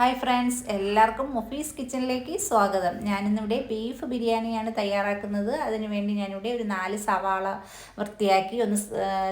Hi friends എല്ലാവർക്കും മുഫീസ് കിച്ചണിലേക്ക് സ്വാഗതം. ഞാനിന്നിവിടെ ബീഫ് ബിരിയാണിയാണ് തയ്യാറാക്കുന്നത്. അതിനുവേണ്ടി ഞാനിവിടെ ഒരു നാല് സവാള വൃത്തിയാക്കി ഒന്ന്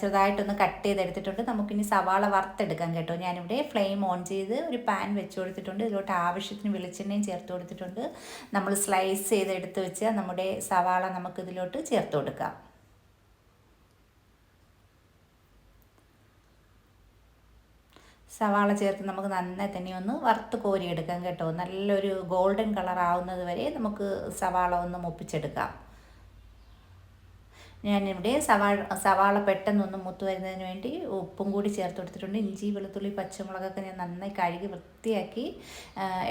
ചെറുതായിട്ടൊന്ന് കട്ട് ചെയ്തെടുത്തിട്ടുണ്ട്. നമുക്കിനി സവാള വറുത്തെടുക്കാം കേട്ടോ. ഞാനിവിടെ ഫ്ലെയിം ഓൺ ചെയ്ത് ഒരു പാൻ വെച്ച് കൊടുത്തിട്ടുണ്ട്. ഇതിലോട്ട് ആവശ്യത്തിന് വെളിച്ചെണ്ണയും ചേർത്ത് കൊടുത്തിട്ടുണ്ട്. നമ്മൾ സ്ലൈസ് ചെയ്തെടുത്ത് വെച്ച് നമ്മുടെ സവാള നമുക്കിതിലോട്ട് ചേർത്ത് കൊടുക്കാം. സവാള ചേർത്ത് നമുക്ക് നന്നായി തന്നെ ഒന്ന് വറുത്ത് കോരിയെടുക്കാം കേട്ടോ. നല്ലൊരു ഗോൾഡൻ കളർ ആവുന്നത് വരെ നമുക്ക് സവാള ഒന്ന് മുപ്പിച്ചെടുക്കാം. ഞാനിവിടെ സവാള സവാള പെട്ടെന്നൊന്ന് മുത്ത് വരുന്നതിന് വേണ്ടി ഉപ്പും കൂടി ചേർത്ത് കൊടുത്തിട്ടുണ്ട്. ഇഞ്ചി വെളുത്തുള്ളി പച്ചമുളകൊക്കെ ഞാൻ നന്നായി കഴുകി വൃത്തിയാക്കി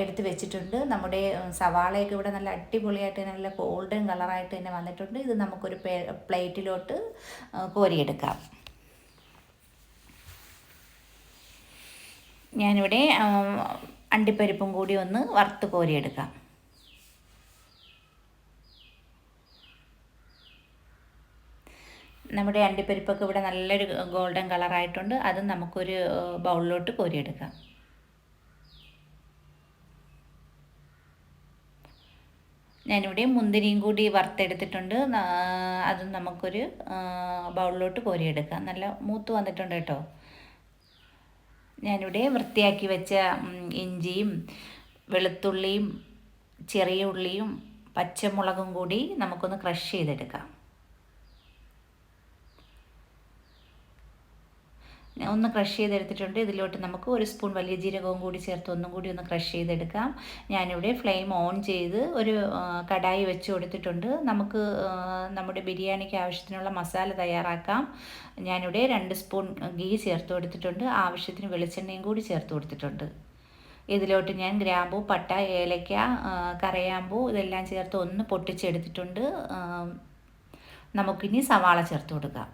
എടുത്ത് വെച്ചിട്ടുണ്ട്. നമ്മുടെ സവാളയൊക്കെ ഇവിടെ നല്ല അടിപൊളിയായിട്ട് നല്ല ഗോൾഡൻ കളറായിട്ട് തന്നെ വന്നിട്ടുണ്ട്. ഇത് നമുക്കൊരു പ്ലേറ്റിലോട്ട് കോരിയെടുക്കാം. ഞാനിവിടെ അണ്ടിപ്പരിപ്പും കൂടി ഒന്ന് വറുത്ത് കോരിയെടുക്കാം. നമ്മുടെ അണ്ടിപ്പരിപ്പൊക്കെ ഇവിടെ നല്ലൊരു ഗോൾഡൻ കളറായിട്ടുണ്ട്. അത് നമുക്കൊരു ബൗളിലോട്ട് കോരിയെടുക്കാം. ഞാനിവിടെ മുന്തിരിയും കൂടി വറുത്തെടുത്തിട്ടുണ്ട്. അത് നമുക്കൊരു ബൗളിലോട്ട് കോരിയെടുക്കാം. നല്ല മൂത്ത് വന്നിട്ടുണ്ട് കേട്ടോ. ഞാനിവിടെ വൃത്തിയാക്കി വെച്ച ഇഞ്ചിയും വെളുത്തുള്ളിയും ചെറിയ ഉള്ളിയും പച്ചമുളകും കൂടി നമുക്കൊന്ന് ക്രഷ് ചെയ്തെടുക്കാം. ഒന്ന് ക്രഷ് ചെയ്തെടുത്തിട്ടുണ്ട്. ഇതിലോട്ട് നമുക്ക് ഒരു സ്പൂൺ വലിയ ജീരകവും കൂടി ചേർത്ത് ഒന്നും കൂടി ഒന്ന് ക്രഷ് ചെയ്തെടുക്കാം. ഞാനിവിടെ ഫ്ലെയിം ഓൺ ചെയ്ത് ഒരു കടായി വെച്ച് കൊടുത്തിട്ടുണ്ട്. നമുക്ക് നമ്മുടെ ബിരിയാണിക്ക് ആവശ്യത്തിനുള്ള മസാല തയ്യാറാക്കാം. ഞാനിവിടെ രണ്ട് സ്പൂൺ ഗീ ചേർത്ത് കൊടുത്തിട്ടുണ്ട്. ആവശ്യത്തിന് വെളിച്ചെണ്ണയും കൂടി ചേർത്ത് കൊടുത്തിട്ടുണ്ട്. ഇതിലോട്ട് ഞാൻ ഗ്രാമ്പൂ പട്ട ഏലക്ക കറയാമ്പൂ ഇതെല്ലാം ചേർത്ത് ഒന്ന് പൊട്ടിച്ചെടുത്തിട്ടുണ്ട്. നമുക്കിനി സവാള ചേർത്ത് കൊടുക്കാം.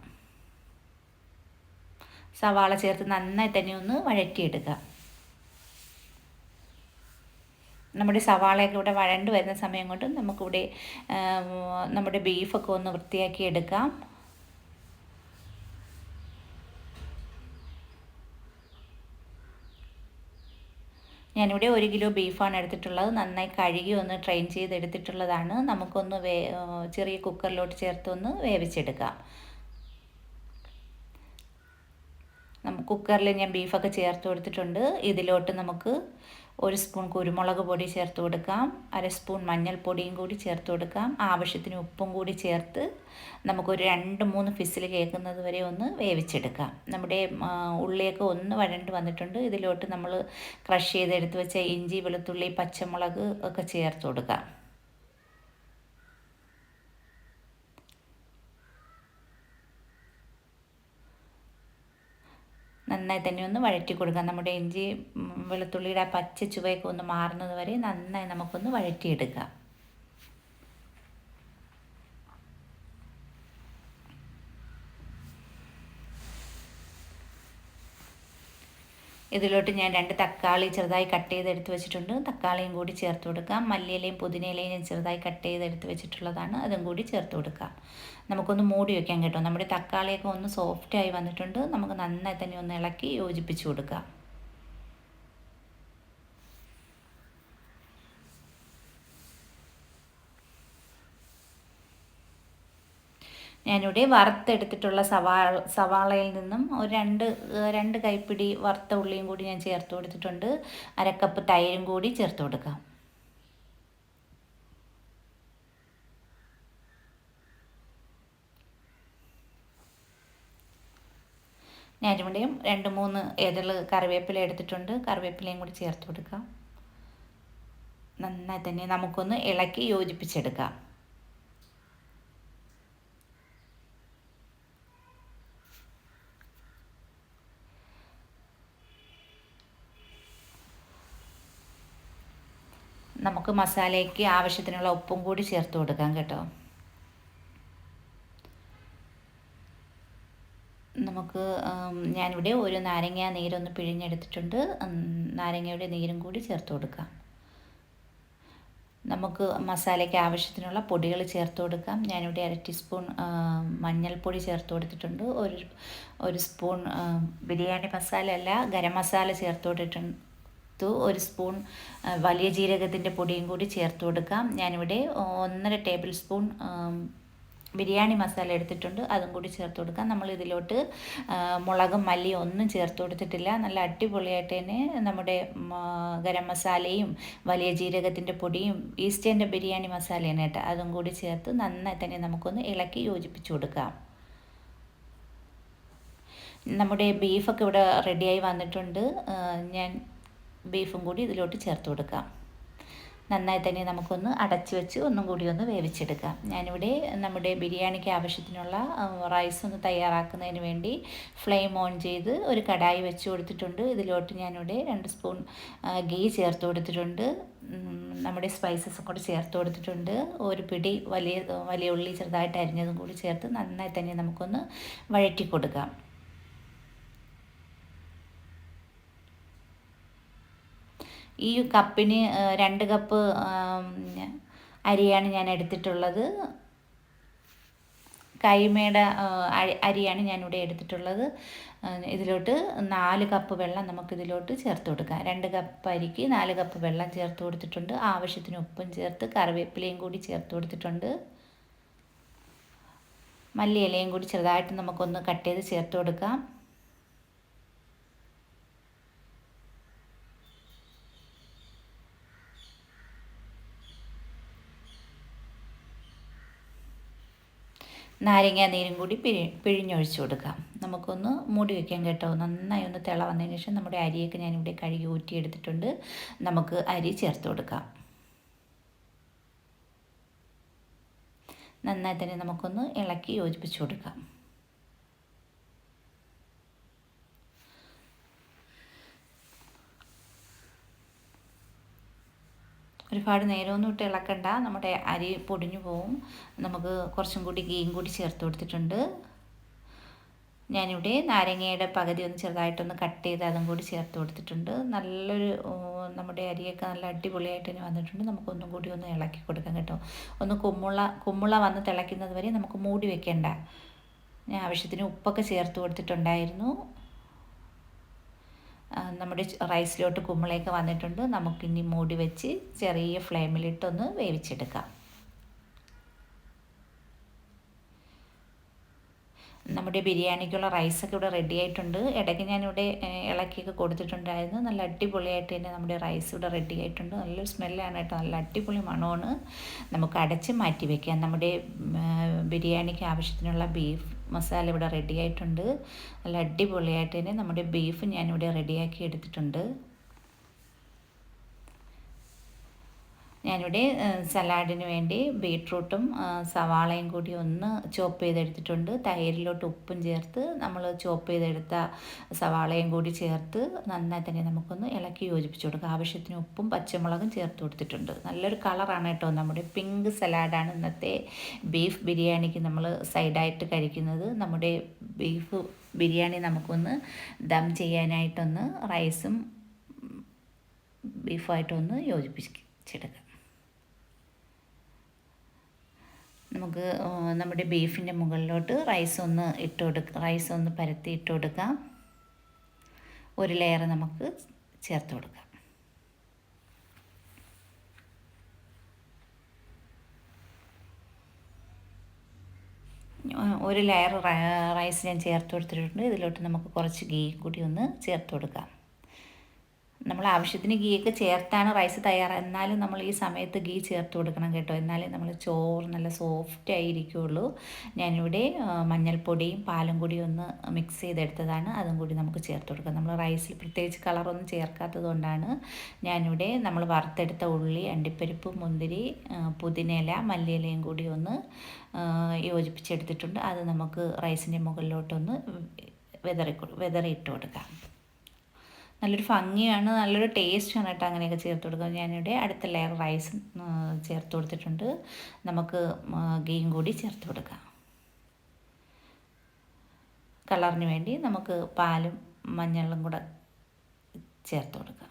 സവാള ചേർത്ത് നന്നായി തന്നെ ഒന്ന് വഴറ്റിയെടുക്കുക നമ്മുടെ സവാളയൊക്കെ ഇവിടെ വഴണ്ട് വരുന്ന സമയം കൊണ്ട് നമുക്കിവിടെ നമ്മുടെ ബീഫൊക്കെ ഒന്ന് വൃത്തിയാക്കി എടുക്കാം. ഞാനിവിടെ ഒരു കിലോ ബീഫാണ് എടുത്തിട്ടുള്ളത്. നന്നായി കഴുകി ഒന്ന് ട്രെയിൻ ചെയ്തെടുത്തിട്ടുള്ളതാണ്. നമുക്കൊന്ന് വേ ചെറിയ കുക്കറിലോട്ട് ചേർത്തൊന്ന് വേവിച്ചെടുക്കാം. കുക്കറിൽ ഞാൻ ബീഫൊക്കെ ചേർത്ത് കൊടുത്തിട്ടുണ്ട്. ഇതിലോട്ട് നമുക്ക് ഒരു സ്പൂൺ കുരുമുളക് പൊടി ചേർത്ത് കൊടുക്കാം. അര സ്പൂൺ മഞ്ഞൾപ്പൊടിയും കൂടി ചേർത്ത് കൊടുക്കാം. ആവശ്യത്തിന് ഉപ്പും കൂടി ചേർത്ത് നമുക്കൊരു രണ്ട് മൂന്ന് ഫിസിൽ കേൾക്കുന്നത് വരെ ഒന്ന് വേവിച്ചെടുക്കാം. നമ്മുടെ ഉള്ളിയൊക്കെ ഒന്ന് വഴണ്ട് വന്നിട്ടുണ്ട്. ഇതിലോട്ട് നമ്മൾ ക്രഷ് ചെയ്തെടുത്ത് വെച്ച ഇഞ്ചി വെളുത്തുള്ളി പച്ചമുളക് ഒക്കെ ചേർത്ത് കൊടുക്കാം. നന്നായി തന്നെ ഒന്ന് വഴറ്റി കൊടുക്കാം. നമ്മുടെ ഇഞ്ചി വെളുത്തുള്ളിയുടെ പച്ച ചുവയൊക്കെ ഒന്ന് മാറുന്നത് വരെ നന്നായി നമുക്കൊന്ന് വഴറ്റിയെടുക്കാം. ഇതിലോട്ട് ഞാൻ രണ്ട് തക്കാളി ചെറുതായി കട്ട് ചെയ്തെടുത്ത് വെച്ചിട്ടുണ്ട്. തക്കാളിയും കൂടി ചേർത്ത് കൊടുക്കാം. മല്ലിയിലയും പുതിനയിലയും ഞാൻ ചെറുതായി കട്ട് ചെയ്തെടുത്ത് വെച്ചിട്ടുള്ളതാണ്. അതും കൂടി ചേർത്ത് കൊടുക്കാം. നമുക്കൊന്ന് മൂടി വയ്ക്കാം കേട്ടോ. നമ്മുടെ തക്കാളിയൊക്കെ ഒന്ന് സോഫ്റ്റായി വന്നിട്ടുണ്ട്. നമുക്ക് നന്നായി തന്നെ ഒന്ന് ഇളക്കി യോജിപ്പിച്ച് കൊടുക്കാം. ഞാനിവിടെ വറുത്തെടുത്തിട്ടുള്ള സവാള സവാളയിൽ നിന്നും ഒരു രണ്ട് രണ്ട് കൈപ്പിടി വറുത്ത ഉള്ളിയും കൂടി ഞാൻ ചേർത്ത് കൊടുത്തിട്ടുണ്ട്. അരക്കപ്പ് തൈരും കൂടി ചേർത്ത് കൊടുക്കാം. ഞാനിവിടെയും രണ്ട് മൂന്ന് ഏതൾ കറിവേപ്പില എടുത്തിട്ടുണ്ട്. കറിവേപ്പിലയും കൂടി ചേർത്ത് കൊടുക്കാം. നന്നായി തന്നെ നമുക്കൊന്ന് ഇളക്കി യോജിപ്പിച്ചെടുക്കാം. നമുക്ക് മസാലയ്ക്ക് ആവശ്യത്തിനുള്ള ഉപ്പും കൂടി ചേർത്ത് കൊടുക്കാം കേട്ടോ. നമുക്ക് ഞാനിവിടെ ഒരു നാരങ്ങ നീരൊന്ന് പിഴിഞ്ഞെടുത്തിട്ടുണ്ട്. നാരങ്ങയുടെ നീരും കൂടി ചേർത്ത് കൊടുക്കാം. നമുക്ക് മസാലയ്ക്ക് ആവശ്യത്തിനുള്ള പൊടികൾ ചേർത്ത് കൊടുക്കാം. ഞാനിവിടെ അര ടീസ്പൂൺ മഞ്ഞൾപ്പൊടി ചേർത്ത് കൊടുത്തിട്ടുണ്ട്. ഒരു ഒരു സ്പൂൺ ബിരിയാണി മസാല അല്ല ഗരം മസാല ചേർത്ത് കൊടുത്തിട്ടുണ്ട്. കൊടുത്തു ഒരു സ്പൂൺ വലിയ ജീരകത്തിന്റെ പൊടിയും കൂടി ചേർത്ത് കൊടുക്കാം. ഞാനിവിടെ ഒന്നര ടേബിൾ സ്പൂൺ ബിരിയാണി മസാല എടുത്തിട്ടുണ്ട്. അതും കൂടി ചേർത്ത് കൊടുക്കാം. നമ്മൾ ഇതിലോട്ട് മുളകും മല്ലിയും ഒന്നും ചേർത്ത് കൊടുത്തിട്ടില്ല. നല്ല അടിപൊളിയായിട്ട് തന്നെ നമ്മുടെ ഗരം മസാലയും വലിയ ജീരകത്തിന്റെ പൊടിയും ഈസ്റ്റേന്റെ ബിരിയാണി മസാലയാണ് കേട്ടോ. അതും കൂടി ചേർത്ത് നന്നായി തന്നെ നമുക്കൊന്ന് ഇളക്കി യോജിപ്പിച്ച് കൊടുക്കാം. നമ്മുടെ ബീഫൊക്കെ ഇവിടെ റെഡിയായി വന്നിട്ടുണ്ട്. ഞാൻ ബീഫും കൂടി ഇതിലോട്ട് ചേർത്ത് കൊടുക്കാം നന്നായി തന്നെ നമുക്കൊന്ന് അടച്ചു വെച്ച് ഒന്നും കൂടി ഒന്ന് വേവിച്ചെടുക്കാം ഞാനിവിടെ നമ്മുടെ ബിരിയാണിക്ക് ആവശ്യത്തിനുള്ള റൈസ് ഒന്ന് തയ്യാറാക്കുന്നതിന് വേണ്ടി ഫ്ലെയിം ഓൺ ചെയ്ത് ഒരു കടായി വെച്ച് കൊടുത്തിട്ടുണ്ട്. ഇതിലോട്ട് ഞാനിവിടെ രണ്ട് സ്പൂൺ ഗീ ചേർത്ത് കൊടുത്തിട്ടുണ്ട്. നമ്മുടെ സ്പൈസസും കൂടി ചേർത്ത് കൊടുത്തിട്ടുണ്ട്. ഒരു പിടി വലിയ വലിയ ഉള്ളി ചെറുതായിട്ട് അരിഞ്ഞതും കൂടി ചേർത്ത് നന്നായി തന്നെ നമുക്കൊന്ന് വഴറ്റി കൊടുക്കാം. ഈ കപ്പിന് രണ്ട് കപ്പ് അരിയാണ് ഞാൻ എടുത്തിട്ടുള്ളത്. കൈമയുടെ അരിയാണ് ഞാനിവിടെ എടുത്തിട്ടുള്ളത്. ഇതിലോട്ട് നാല് കപ്പ് വെള്ളം നമുക്കിതിലോട്ട് ചേർത്ത് കൊടുക്കാം. രണ്ട് കപ്പ് അരിക്ക് നാല് കപ്പ് വെള്ളം ചേർത്ത് കൊടുത്തിട്ടുണ്ട്. ആവശ്യത്തിന് ഉപ്പും ചേർത്ത് കറിവേപ്പിലയും കൂടി ചേർത്ത് കൊടുത്തിട്ടുണ്ട്. മല്ലി ഇലയും കൂടി ചെറുതായിട്ട് നമുക്കൊന്ന് കട്ട് ചെയ്ത് ചേർത്ത് കൊടുക്കാം. നാരങ്ങ നീരും കൂടി പിഴി പിഴിഞ്ഞൊഴിച്ചു കൊടുക്കാം നമുക്കൊന്ന് മൂടി വയ്ക്കാം കേട്ടോ. നന്നായി ഒന്ന് തിള വന്നതിന് ശേഷം നമ്മുടെ അരിയൊക്കെ ഞാനിവിടെ കഴുകി ഊറ്റിയെടുത്തിട്ടുണ്ട്. നമുക്ക് അരി ചേർത്ത് കൊടുക്കാം. നന്നായി തന്നെ നമുക്കൊന്ന് ഇളക്കി യോജിപ്പിച്ചു കൊടുക്കാം. ഒരുപാട് നേരമൊന്നും ഇട്ട് ഇളക്കണ്ട. നമ്മുടെ അരി പൊടിഞ്ഞു പോവും. നമുക്ക് കുറച്ചും കൂടി ഗീയും കൂടി ചേർത്ത് കൊടുത്തിട്ടുണ്ട്. ഞാനിവിടെ നാരങ്ങയുടെ പകുതി ഒന്ന് ചെറുതായിട്ടൊന്ന് കട്ട് ചെയ്ത് അതും കൂടി ചേർത്ത് കൊടുത്തിട്ടുണ്ട്. നല്ലൊരു നമ്മുടെ അരിയൊക്കെ നല്ല അടിപൊളിയായിട്ട് തന്നെ വന്നിട്ടുണ്ട്. നമുക്കൊന്നും കൂടി ഒന്ന് ഇളക്കി കൊടുക്കാം കേട്ടോ. ഒന്ന് കുമ്മുള കുമ്മുള വന്ന് തിളയ്ക്കുന്നത് വരെ നമുക്ക് മൂടി വെക്കേണ്ട. ഞാൻ ആവശ്യത്തിന് ഉപ്പൊക്കെ ചേർത്ത് കൊടുത്തിട്ടുണ്ടായിരുന്നു. നമ്മുടെ റൈസിലോട്ട് കുമ്പളയൊക്കെ വന്നിട്ടുണ്ട്. നമുക്കിനി മൂടി വെച്ച് ചെറിയ ഫ്ലെയിമിലിട്ടൊന്ന് വേവിച്ചെടുക്കാം. നമ്മുടെ ബിരിയാണിക്കുള്ള റൈസൊക്കെ ഇവിടെ റെഡി ആയിട്ടുണ്ട്. ഇടയ്ക്ക് ഞാനിവിടെ ഇളക്കിയൊക്കെ കൊടുത്തിട്ടുണ്ടായിരുന്നു. നല്ല അടിപൊളിയായിട്ട് തന്നെ നമ്മുടെ റൈസ് ഇവിടെ റെഡി ആയിട്ടുണ്ട്. നല്ലൊരു സ്മെല്ലാണ് കേട്ടോ. നല്ല അടിപൊളി മണമാണ്. നമുക്ക് അടച്ച് മാറ്റി വയ്ക്കാം നമ്മുടെ ബിരിയാണിക്ക് ആവശ്യത്തിനുള്ള ബീഫ് മസാല ഇവിടെ റെഡി ആയിട്ടുണ്ട്. നല്ല അടിപൊളിയായിട്ട് തന്നെ നമ്മുടെ ബീഫ് ഞാനിവിടെ റെഡിയാക്കി എടുത്തിട്ടുണ്ട്. ഞാനിവിടെ സലാഡിന് വേണ്ടി ബീട്രൂട്ടും സവാളയും കൂടി ഒന്ന് ചോപ്പ് ചെയ്തെടുത്തിട്ടുണ്ട്. തൈരിലോട്ട് ഉപ്പും ചേർത്ത് നമ്മൾ ചോപ്പ് ചെയ്തെടുത്ത സവാളയും കൂടി ചേർത്ത് നന്നായി തന്നെ നമുക്കൊന്ന് ഇളക്കി യോജിപ്പിച്ച് കൊടുക്കുക ആവശ്യത്തിന് ഉപ്പും പച്ചമുളകും ചേർത്ത് കൊടുത്തിട്ടുണ്ട്. നല്ലൊരു കളറാണ് കേട്ടോ നമ്മുടെ പിങ്ക് സലാഡാണ് ഇന്നത്തെ ബീഫ് ബിരിയാണിക്ക് നമ്മൾ സൈഡായിട്ട് കഴിക്കുന്നത്. നമ്മുടെ ബീഫ് ബിരിയാണി നമുക്കൊന്ന് ദം ചെയ്യാനായിട്ടൊന്ന് റൈസും ബീഫായിട്ടൊന്ന് യോജിപ്പിച്ചെടുക്കാം നമുക്ക് നമ്മുടെ ബീഫിന്റെ മുകളിലോട്ട് റൈസ് ഒന്ന് ഇട്ട് കൊടുക്കുക റൈസ് ഒന്ന് പരത്തി ഇട്ട് കൊടുക്കാം. ഒരു ലെയർ നമുക്ക് ചേർത്ത് കൊടുക്കാം. ഒരു ലെയർ റൈസ് ഞാൻ ചേർത്ത് കൊടുത്തിട്ടുണ്ട്. ഇതിലോട്ട് നമുക്ക് കുറച്ച് ഗീ കൂടി ഒന്ന് ചേർത്ത് കൊടുക്കാം. നമ്മൾ ആവശ്യത്തിന് ഗീ ഒക്കെ ചേർത്താണ് റൈസ് തയ്യാറ്. എന്നാലും നമ്മൾ ഈ സമയത്ത് ഗീ ചേർത്ത് കൊടുക്കണം കേട്ടോ. എന്നാലേ നമ്മൾ ചോറ് നല്ല സോഫ്റ്റ് ആയിരിക്കുള്ളൂ. ഞാനിവിടെ മഞ്ഞൾപ്പൊടിയും പാലും കൂടി ഒന്ന് മിക്സ് ചെയ്തെടുത്തതാണ്. അതും കൂടി നമുക്ക് ചേർത്ത് കൊടുക്കാം. നമ്മൾ റൈസിൽ പ്രത്യേകിച്ച് കളറൊന്നും ചേർക്കാത്തത് കൊണ്ടാണ് ഞാനിവിടെ നമ്മൾ വറുത്തെടുത്ത ഉള്ളി അണ്ടിപ്പരിപ്പ് മുന്തിരി പുതിനയില മല്ലിയിലയും കൂടി ഒന്ന് യോജിപ്പിച്ചെടുത്തിട്ടുണ്ട്. അത് നമുക്ക് റൈസിന്റെ മുകളിലോട്ടൊന്ന് വെതറി വെതറി ഇട്ട് കൊടുക്കാം. നല്ലൊരു ഭംഗിയാണ് നല്ലൊരു ടേസ്റ്റാണ് കേട്ടോ അങ്ങനെയൊക്കെ ചേർത്ത് കൊടുക്കുന്നത്. ഞാനിവിടെ അടുത്ത ലെയർ റൈസ് ചേർത്ത് കൊടുത്തിട്ടുണ്ട്. നമുക്ക് ഗെയിം കൂടി ചേർത്ത് കൊടുക്കാം. കളറിന് വേണ്ടി നമുക്ക് പാലും മഞ്ഞളും കൂടെ ചേർത്ത് കൊടുക്കാം.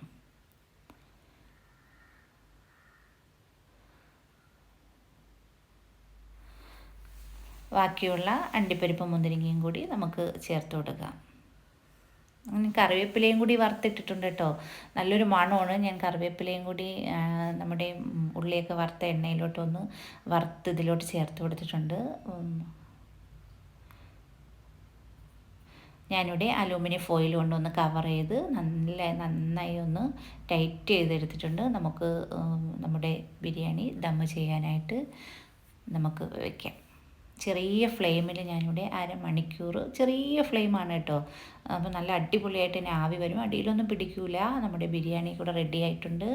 ബാക്കിയുള്ള അണ്ടിപ്പരിപ്പും മുന്തിരിങ്ങയും കൂടി നമുക്ക് ചേർത്ത് കൊടുക്കാം. കറിവേപ്പിലയും കൂടി വറുത്തിട്ടിട്ടുണ്ട് കേട്ടോ. നല്ലൊരു മണമാണ്. ഞാൻ കറിവേപ്പിലയും കൂടി നമ്മുടെ ഉള്ളിയൊക്കെ വറുത്ത എണ്ണയിലോട്ടൊന്ന് വറുത്ത് ഇതിലോട്ട് ചേർത്ത് കൊടുത്തിട്ടുണ്ട്. ഞാനിവിടെ അലൂമിനിയം ഫോയിൽ കൊണ്ടൊന്ന് കവർ ചെയ്ത് നല്ല നന്നായി ഒന്ന് ടൈറ്റ് ചെയ്തെടുത്തിട്ടുണ്ട്. നമുക്ക് നമ്മുടെ ബിരിയാണി ദമ്മ് ചെയ്യാനായിട്ട് നമുക്ക് വയ്ക്കാം ചെറിയ ഫ്ലെയിമിൽ ഞാനിവിടെ അരമണിക്കൂർ ചെറിയ ഫ്ലെയിമാണ് കേട്ടോ. അപ്പോൾ നല്ല അടിപൊളിയായിട്ട് തന്നെ ആവി വരും. അടിയിലൊന്നും പിടിക്കൂല. നമ്മുടെ ബിരിയാണി കൂടെ റെഡി ആയിട്ടുണ്ട്.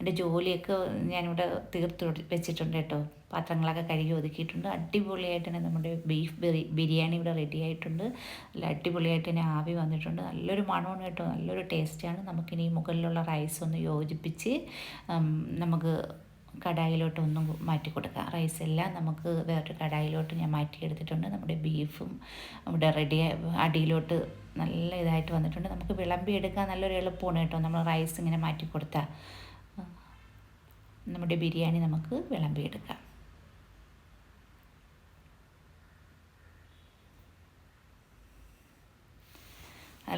എന്റെ ജോലിയൊക്കെ ഞാനിവിടെ തീർത്ത് വെച്ചിട്ടുണ്ട് കേട്ടോ. പാത്രങ്ങളൊക്കെ കഴുകി ഒതുക്കിയിട്ടുണ്ട്. അടിപൊളിയായിട്ട് തന്നെ നമ്മുടെ ബീഫ് ബിരിയാണി ഇവിടെ റെഡി ആയിട്ടുണ്ട്. നല്ല അടിപൊളിയായിട്ട് തന്നെ ആവി വന്നിട്ടുണ്ട്. നല്ലൊരു മണമാണ് കേട്ടോ. നല്ലൊരു ടേസ്റ്റാണ് നമുക്കിനി മുകളിലുള്ള റൈസ് ഒന്ന് യോജിപ്പിച്ച് നമുക്ക് കടായിലോട്ട് ഒന്നും മാറ്റി കൊടുക്കാം റൈസ് എല്ലാം നമുക്ക് വേറൊരു കടായിലോട്ട് ഞാൻ മാറ്റി മാറ്റിയെടുത്തിട്ടുണ്ട്. നമ്മുടെ ബീഫും നമ്മുടെ റെഡി അടിയിലോട്ട് നല്ല ഇതായിട്ട് വന്നിട്ടുണ്ട്. നമുക്ക് വിളമ്പി എടുക്കാൻ നല്ലൊരു എളുപ്പമാണ് കേട്ടോ. നമ്മൾ റൈസ് ഇങ്ങനെ മാറ്റി കൊടുത്താൽ നമ്മുടെ ബിരിയാണി നമുക്ക് വിളമ്പിയെടുക്കാം.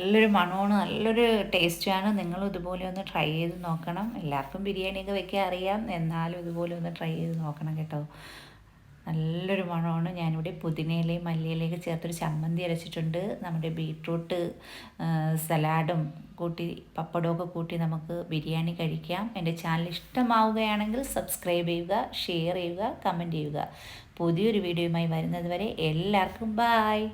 നല്ലൊരു മണമാണ് നല്ലൊരു ടേസ്റ്റാണ് നിങ്ങൾ ഇതുപോലെ ഒന്ന് ട്രൈ ചെയ്ത് നോക്കണം. എല്ലാവർക്കും ബിരിയാണിയൊക്കെ വെക്കാൻ അറിയാം. എന്നാലും ഇതുപോലെ ഒന്ന് ട്രൈ ചെയ്ത് നോക്കണം കേട്ടോ. നല്ലൊരു മണമാണ്. ഞാനിവിടെ പുതിനയിലയും മല്ലിയിലയൊക്കെ ചേർത്തൊരു ചമ്മന്തി അരച്ചിട്ടുണ്ട്. നമ്മുടെ ബീട്രൂട്ട് സലാഡും കൂട്ടി പപ്പടമൊക്കെ കൂട്ടി നമുക്ക് ബിരിയാണി കഴിക്കാം. എന്റെ ചാനൽ ഇഷ്ടമാവുകയാണെങ്കിൽ സബ്സ്ക്രൈബ് ചെയ്യുക ഷെയർ ചെയ്യുക കമന്റ് ചെയ്യുക. പുതിയൊരു വീഡിയോയുമായി വരുന്നത് വരെ എല്ലാവർക്കും ബായ്